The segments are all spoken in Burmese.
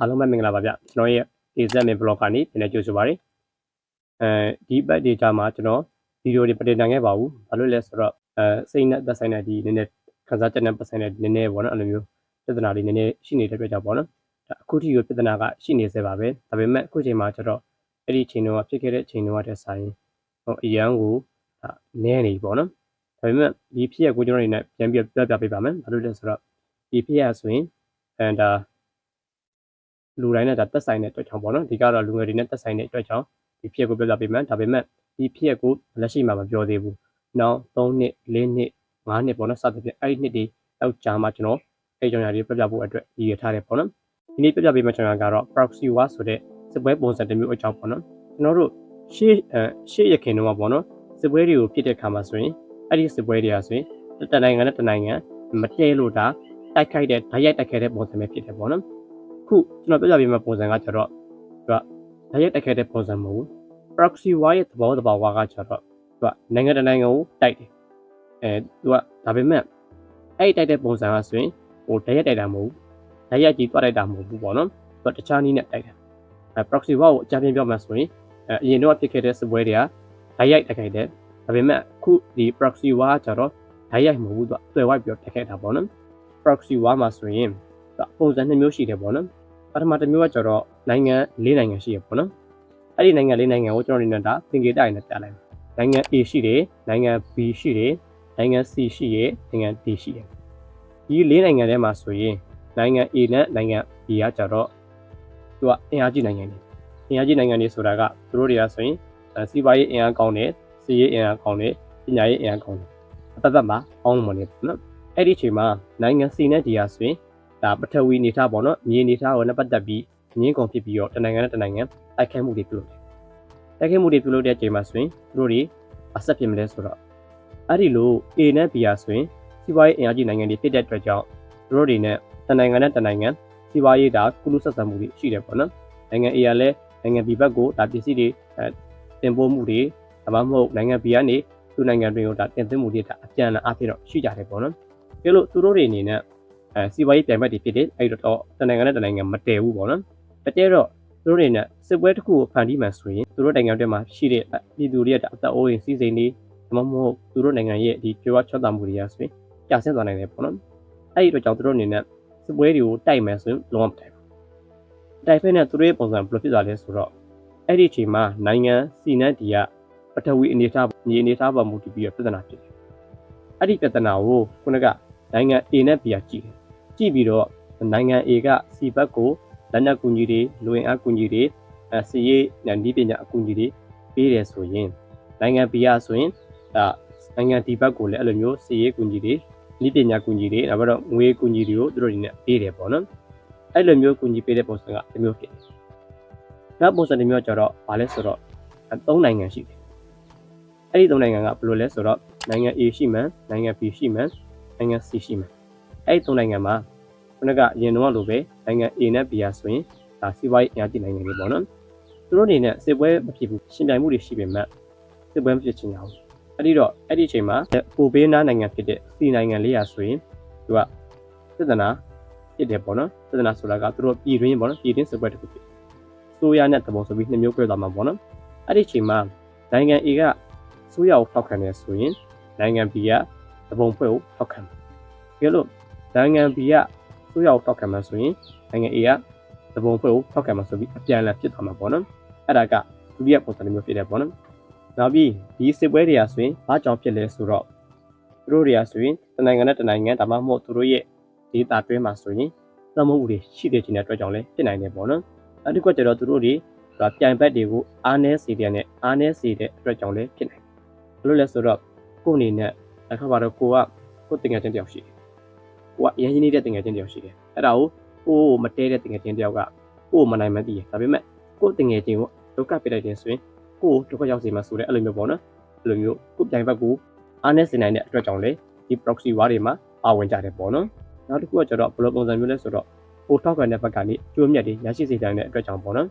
အားလုံးပဲမင်္ဂလာပါဗျကျွန်တော်ရဲ့ AZ Main Blog ကနေပြန်လည်ကြိုဆိုပါရစေအဲဒီဘက်ဒေတာမှာကျွန်တော်ဗီဒီယိုတွေပတင်နိုင်ခဲ့ပါဘူးဘာလို့လဲဆိုတော့အဲစိတ်နဲ့သက်ဆိုင်တဲ့ဒီနည်းနည်းခန်းစားချက်နဲ့ပတ်ဆိုင်တဲ့နည်းနည်းပေါ့နော်အဲ့လိုမျိုးပြဿနာတွေနည်းနည်းရှိနေတဲ့အတွက်ကြောင့်ပေါ့နော်ဒါအခုထိကိုပြဿနာကရှိနေသေးပါပဲဒါပေမဲ့အခုချိန်မှာကျတော့အဲ့ဒီချိန်တုန်းကဖြစ်ခဲ့တဲ့ချိန်တုန်းကတည်းဆိုင်ဟိုအရန်ကိုဒါနည်းနေပြီပေါ့နော်ဒါပေမဲ့ဒီဖြစ်ရကိုကျွန်တော်အနေနဲ့ပြန်ပြီးပြောပြပေးပါမယ်ဘာလို့လဲဆိုတော့ဒီဖြစ်ရဆိုရင်အဲဒါ လူတိုင်းနဲ့ဒါတက်ဆိုင်တဲ့အတွက်ကြောင့်ပေါ့နော်ဒီကတော့လူငယ်တွေနဲ့တက်ဆိုင်တဲ့အတွက်ကြောင့်ဒီဖြစ်ကိုပြောပြပေးမယ်ဒါပေမဲ့ဒီဖြစ်ကိုလက်ရှိမှာမပြောသေးဘူးနောက်3နှစ်4နှစ်5နှစ်ပေါ့နော်စသဖြင့်အဲ့ဒီနှစ်တွေလောက်ကြာမှကျွန်တော်အဲ့ကြောင့်ညာတွေပြောပြဖို့အတွက်ရည်ရထားတယ်ပေါ့နော်ဒီနေ့ပြောပြပေးမယ့်ကျွန်တော်ကတော့ proxy war ဆိုတဲ့စစ်ပွဲပုံစံတစ်မျိုးအကြောင်းပေါ့နော်ကျွန်တော်တို့ရှေ့အဲရှေ့ရခင်တော့ပေါ့နော်စစ်ပွဲတွေကိုဖြစ်တဲ့ခါမှာဆိုရင်အဲ့ဒီစစ်ပွဲတွေကဆိုရင်တနိုင်ငံနဲ့တနိုင်ငံမတည့်လို့ဒါတိုက်ခိုက်တဲ့ဓာတ်ရိုက်တိုက်ခိုက်တဲ့ပုံစံပဲဖြစ်တယ်ပေါ့နော် ခုကျွန်တော်ပြပြပေးမယ့်ပုံစံကကျတော့သူကဓာတ်ရိုက်တက်ခဲ့တဲ့ပုံစံမဟုတ်ဘူး proxy war ရဲ့သဘောတဘာဝကကျတော့သူကနိုင်ငံတစ်နိုင်ငံကိုတိုက်တယ်အဲသူကဒါပေမဲ့အဲ့ဒီတိုက်တဲ့ပုံစံကဆိုရင်ဟိုဓာတ်ရိုက်တိုက်တာမဟုတ်ဘူးဓာတ်ရိုက်ကြီးတွားတိုက်တာမဟုတ်ဘူးပေါ့နော်သူကတခြားနည်းနဲ့တိုက်တယ်အဲ proxy war ကိုအကြမ်းဖျင်းပြောမှဆိုရင်အဲအရင်တော့ဖြစ်ခဲ့တဲ့စစ်ပွဲတွေကဓာတ်ရိုက်တိုက်ခိုက်တယ်ဒါပေမဲ့အခုဒီ proxy war ကကျတော့ဓာတ်ရိုက်မဟုတ်ဘူးသူကတွယ်ဝိုက်ပြီးတော့တိုက်ခိုက်တာပေါ့နော် proxy war မှာဆိုရင်သူကပုံစံနှစ်မျိုးရှိတယ်ပေါ့နော် ပထမတစ်မျိုးကကျတော့နိုင်ငံ၄နိုင်ငံရှိရပေါ့နော်အဲ့ဒီနိုင်ငံ၄နိုင်ငံကိုကျွန်တော်အနေနဲ့ဒါသင်္ကေတရနဲ့ပြလိုက်မယ်နိုင်ငံ A ရှိတယ်နိုင်ငံ B ရှိတယ်နိုင်ငံ C ရှိရနိုင်ငံ D ရှိတယ်ဒီ၄နိုင်ငံထဲမှာဆိုရင်နိုင်ငံ A နဲ့နိုင်ငံ B ကကျတော့သူကအင်အားကြီးနိုင်ငံတွေအင်အားကြီးနိုင်ငံတွေဆိုတာကသူတို့တွေကဆိုရင်စီးပွားရေးအင်အားကောင်းတယ်စီးရေးအင်အားကောင်းတယ်ပညာရေးအင်အားကောင်းတယ်အပတ်ပတ်မှာအောင်းမနေပေါ့နော်အဲ့ဒီအချိန်မှာနိုင်ငံ C နဲ့ D ကဆိုရင် ဒါပထဝီနေထားပေါ့နော်မြေနေထားကိုလည်းပတ်သက်ပြီးငင်းကုန်ဖြစ်ပြီးတော့တနိုင်ငံနဲ့တနိုင်ငံတိုက်ခိုက်မှုတွေပြုလုပ်တယ်တိုက်ခိုက်မှုတွေပြုလုပ်တဲ့အချိန်မှာဆိုရင်သူတို့တွေအဆက်ဖြစ်မလဲဆိုတော့အဲ့ဒီလို A နဲ့ B ဟာဆိုရင်စီးပွားရေးအင်အားကြီးနိုင်ငံတွေဖြစ်တဲ့အတွက်ကြောင့်သူတို့တွေနဲ့တနိုင်ငံနဲ့တနိုင်ငံစီးပွားရေးဒါကုလူဆက်ဆံမှုတွေရှိတယ်ပေါ့နော်နိုင်ငံ A ကလည်းနိုင်ငံ B ဘက်ကိုဒါပစ္စည်းတွေအဲတင်ပို့မှုတွေဒါမှမဟုတ်နိုင်ငံ B ကနေသူ့နိုင်ငံတွေကိုဒါတင်သွင်းမှုတွေဒါအပြန်အလှန်အားဖြင့်တော့ရှိကြတယ်ပေါ့နော်ဒါလို့သူတို့တွေအနေနဲ့ အဲစီးပွားရေးပြိုင်ဘက်တွေဖြစ်တယ်အဲ့တော့တနိုင်ငံနဲ့တနိုင်ငံမတည်ဘူးပေါ့နော်မတည်တော့သူတို့တွေနဲ့စစ်ပွဲတစ်ခုကိုဖန်တီးမှဆိုရင်သူတို့နိုင်ငံတွေမှာရှိတဲ့ပြည်သူတွေရဲ့အသက်အိုးအိမ်စီးစိမ်တွေဒါမှမဟုတ်သူတို့နိုင်ငံရဲ့ဒီကြွားချော့တာမှုတွေကဆိုရင်ကြာဆင်းသွားနိုင်တယ်ပေါ့နော်အဲ့ဒီတော့ကြောင့်သူတို့အနေနဲ့စစ်ပွဲတွေကိုတိုက်မယ်ဆိုရင်လုံးဝမတိုက်ဘူးတိုက်ဖက်နဲ့သူတို့ရဲ့ပုံစံဘယ်လိုဖြစ်သွားလဲဆိုတော့အဲ့ဒီအချိန်မှာနိုင်ငံစီနတ်ဒီကပထဝီအနေထားမြေအနေထားပေါ်မူတည်ပြီးတော့ပြဿနာဖြစ်တယ်အဲ့ဒီပြဿနာကိုခုနကနိုင်ငံ A နဲ့ B ကကြည့်တယ် ကြည့်ပြီးတော့နိုင်ငံ A ကစီဘက်ကိုလက်နက်ကူညီတွေလူဝင်အားကူညီတွေအဲစီရေးနဲ့ဤပညာအကူညီတွေပေးတယ်ဆိုရင်နိုင်ငံ B ကဆိုရင်ဒါနိုင်ငံ D ဘက်ကိုလည်းအဲ့လိုမျိုးစီရေးကူညီတွေဤပညာကူညီတွေနောက်ပြီးတော့ငွေကူညီတွေကိုသူတို့တွေနဲ့ပေးတယ်ပေါ့နော်အဲ့လိုမျိုးကူညီပေးတဲ့ပုံစံကတစ်မျိုးဖြစ်တယ်နောက်ပုံစံတစ်မျိုးကျတော့ဘာလဲဆိုတော့သုံးနိုင်ငံရှိတယ်အဲ့ဒီသုံးနိုင်ငံကဘယ်လိုလဲဆိုတော့နိုင်ငံ A ရှိမှန်နိုင်ငံ B ရှိမှန်နိုင်ငံ C ရှိမှန် အဲ့ဒီသုံးနိုင်ငံမှာခုနကအရင်တော့လိုပဲနိုင်ငံ A နဲ့ B ဟာဆိုရင်ဒါစီးပွားရေးအများကြီးနိုင်ငံတွေပေါ့နော်သူတို့အနေနဲ့စစ်ပွဲမဖြစ်ဘူးရှင်ပြိုင်မှုတွေရှိပေမဲ့စစ်ပွဲမဖြစ်ချင်ကြဘူးအဲ့ဒီတော့အဲ့ဒီအချိန်မှာပိုဘေးနားနိုင်ငံဖြစ်တဲ့ C နိုင်ငံလေးရာဆိုရင်သူကစစ်တနာဖြစ်တယ်ပေါ့နော်စစ်တနာဆိုတာကသူတို့ပြည်တွင်းပေါ့နော်ပြည်တွင်းစစ်ပွဲတစ်ခုဖြစ်ဆိုရနဲ့တပုံဆိုပြီးနှစ်မျိုးပြသွားမှာပေါ့နော်အဲ့ဒီအချိန်မှာနိုင်ငံ A ကဆိုရကိုထောက်ခံတယ်ဆိုရင်နိုင်ငံ B ကတပုံဖွဲ့ကိုထောက်ခံတယ်ကဲလို့ နိုင်ငံ B ကဆိုးရောက်ထောက်ခံမှဆိုရင်နိုင်ငံ A ကသဘုံဖွဲ့ကိုထောက်ခံမှဆိုပြီးအပြန်အလှန်ဖြစ်သွားမှာပေါ့နော်အဲ့ဒါကဒုတိယပုံစံမျိုးဖြစ်တယ်ပေါ့နော်နောက်ပြီးဒီစစ်ပွဲတွေကဆိုရင်ဘာကြောင့်ဖြစ်လဲဆိုတော့သူတို့တွေကဆိုရင်တနိုင်ငံနဲ့တနိုင်ငံဒါမှမဟုတ်သူတို့ရဲ့ဒေတာတွင်းမှာဆိုရင်သမုတ်တွေရှိတဲ့ခြင်းတဲ့အတွက်ကြောင့်လည်းဖြစ်နိုင်တယ်ပေါ့နော်အဲ့ဒီကကျတော့သူတို့တွေကပြိုင်ဘက်တွေကိုအားနည်းစေတဲ့နဲ့အားနည်းစေတဲ့အတွက်ကြောင့်လည်းဖြစ်နိုင်တယ်ဘယ်လိုလဲဆိုတော့ကိုယ်အနေနဲ့အခါပါတော့ကိုကကိုယ်တင်ငယ်ချင်းတယောက်ရှိတယ် ကိုကအရင်ရင်းနေတဲ့တင်ငယ်ချင်းတယောက်ရှိတယ်အဲ့ဒါကိုကိုကိုမတဲတဲ့တင်ငယ်ချင်းတယောက်ကကိုမနိုင်မှသိရဒါပေမဲ့ကိုတင်ငယ်ချင်းကိုဒုက္ခပြလိုက်တယ်ဆိုရင်ကိုဒုက္ခရောက်စေမှာဆိုတဲ့အဲ့လိုမျိုးပေါ့နော်အဲ့လိုမျိုးကိုပြိုင်ဘက်ကိုအားနဲ့စင်နိုင်တဲ့အတွက်ကြောင့်လေဒီ proxy war တွေမှာပါဝင်ကြတယ်ပေါ့နော်နောက်တစ်ခုကကျတော့ဘယ်လိုပုံစံမျိုးလဲဆိုတော့ကိုထောက်ခံတဲ့ဘက်ကနေကျိုးမြတ်တွေရရှိစေတဲ့အတွက်ကြောင့်ပေါ့နော်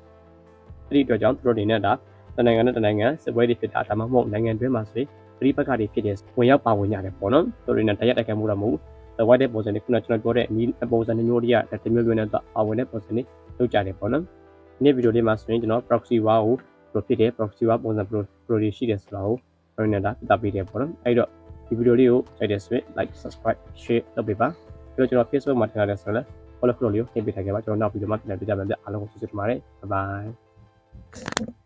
အဲ့ဒီအတွက်ကြောင့်သူတို့အနေနဲ့ဒါတနိုင်ငံနဲ့တနိုင်ငံစစ်ပွဲတွေဖြစ်တာဒါမှမဟုတ်နိုင်ငံတွင်းမှာဆိုရင်ပြည်ပကတွေဖြစ်တဲ့ဝင်ရောက်ပါဝင်ရတယ်ပေါ့နော်သူတို့နဲ့တရားတိုက်ခိုက်မှုတော့မဟုတ် ဘူးဝိုက်တဲ့ပုံစံတွေခုနကျွန်တော်ပြောတဲ့အနည်းပုံစံမျိုးတွေကတစ်မျိုးမျိုးနဲ့ပါဝင်တဲ့ပုံစံတွေလုပ်ကြတယ်ပေါ့နော်ဒီနေ့ဗီဒီယိုလေးမှာဆိုရင်ကျွန်တော် proxy war ကို pro ဖြစ်တယ် proxy war ပုံစံ pro pro တွေရှိတယ်ဆိုတာကိုကျွန်တော်နေတာပြသပေးတယ်ပေါ့နော်အဲ့တော့ဒီဗီဒီယိုလေးကိုကြိုက်တယ်ဆိုရင် like subscribe share လုပ်ပေးပါပြီးတော့ကျွန်တော် Facebook မှာထင်ရတယ်ဆိုရင်လည်း follow လုပ်လို့တင်ပေးထားခဲ့ပါကျွန်တော်နောက်ဗီဒီယိုမှာပြန်ပြကြမယ်ဗျအားလုံးကိုကျေးဇူးတင်ပါတယ် bye bye